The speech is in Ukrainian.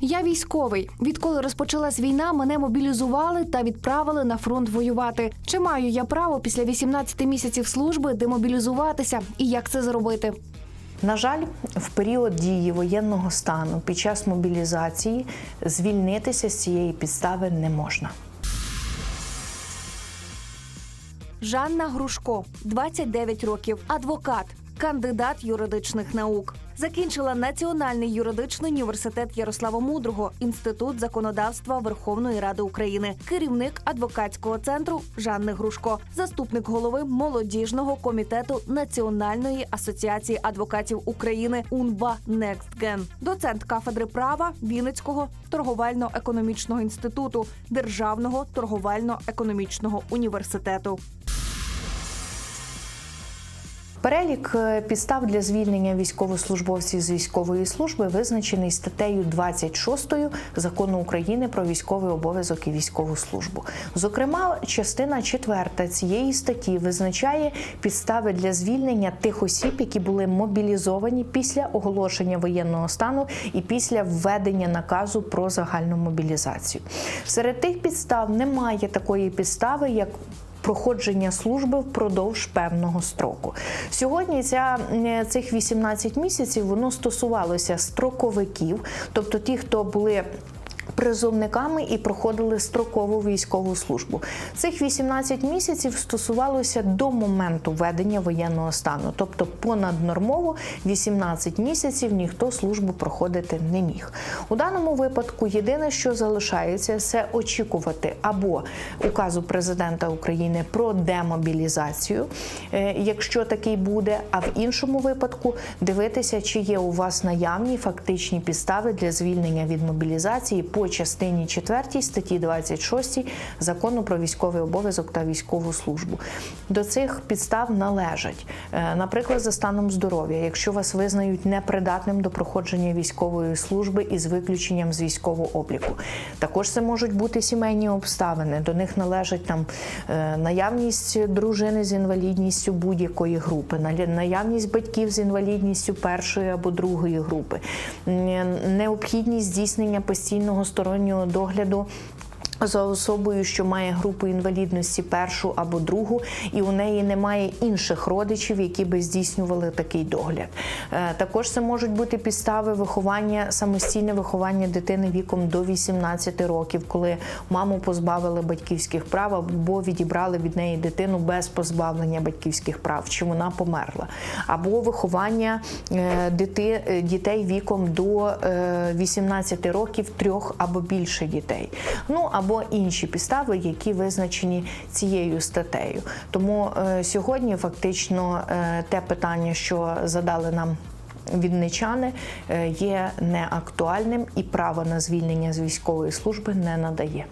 Я військовий. Відколи розпочалась війна, мене мобілізували та відправили на фронт воювати. Чи маю я право після 18 місяців служби демобілізуватися і як це зробити? На жаль, в період дії воєнного стану під час мобілізації звільнитися з цієї підстави не можна. Жанна Грушко, 29 років, адвокат, кандидат юридичних наук. Закінчила Національний юридичний університет Ярослава Мудрого, інститут законодавства Верховної Ради України, керівник адвокатського центру Жанни Грушко, заступник голови молодіжного комітету Національної асоціації адвокатів України УНБА «Некстген», доцент кафедри права Вінницького торговельно-економічного інституту Державного торговельно-економічного університету. Перелік е, підстав для звільнення військовослужбовців з військової служби визначений статтею 26 закону України про військовий обов'язок і військову службу. Зокрема, частина 4 цієї статті визначає підстави для звільнення тих осіб, які були мобілізовані після оголошення воєнного стану і після введення наказу про загальну мобілізацію. Серед тих підстав немає такої підстави, як проходження служби впродовж певного строку. Сьогодні ця, е, цих 18 місяців воно стосувалося строковиків, тобто ті, хто були. Призовниками і проходили строкову військову службу. Цих 18 місяців стосувалося до моменту введення воєнного стану, тобто понаднормово 18 місяців ніхто службу проходити не міг. У даному випадку єдине, що залишається, це очікувати або указу президента України про демобілізацію, е, якщо такий буде, а в іншому випадку дивитися, чи є у вас наявні фактичні підстави для звільнення від мобілізації по частині 4 статті 26 закону про військовий обов'язок та військову службу. До цих підстав належать, е, наприклад, за станом здоров'я, якщо вас визнають непридатним до проходження військової служби із виключенням з військового обліку. Також це можуть бути сімейні обставини. До них належать там е, наявність дружини з інвалідністю будь-якої групи, наявність батьків з інвалідністю першої або другої групи, необхідність здійснення постійного стороннього догляду. За особою, що має групу інвалідності першу або другу, і у неї немає інших родичів, які би здійснювали такий догляд. Е, Також це можуть бути підстави виховання, самостійне виховання дитини віком до 18 років, коли маму позбавили батьківських прав або відібрали від неї дитину без позбавлення батьківських прав, чи вона померла, або виховання е, е, дітей віком до е, 18 років трьох або більше дітей. Ну або інші підстави, які визначені цією статтею. Тому е, сьогодні фактично е, те питання, що задали нам. Вінничани е, є неактуальним і право на звільнення з військової служби не надає.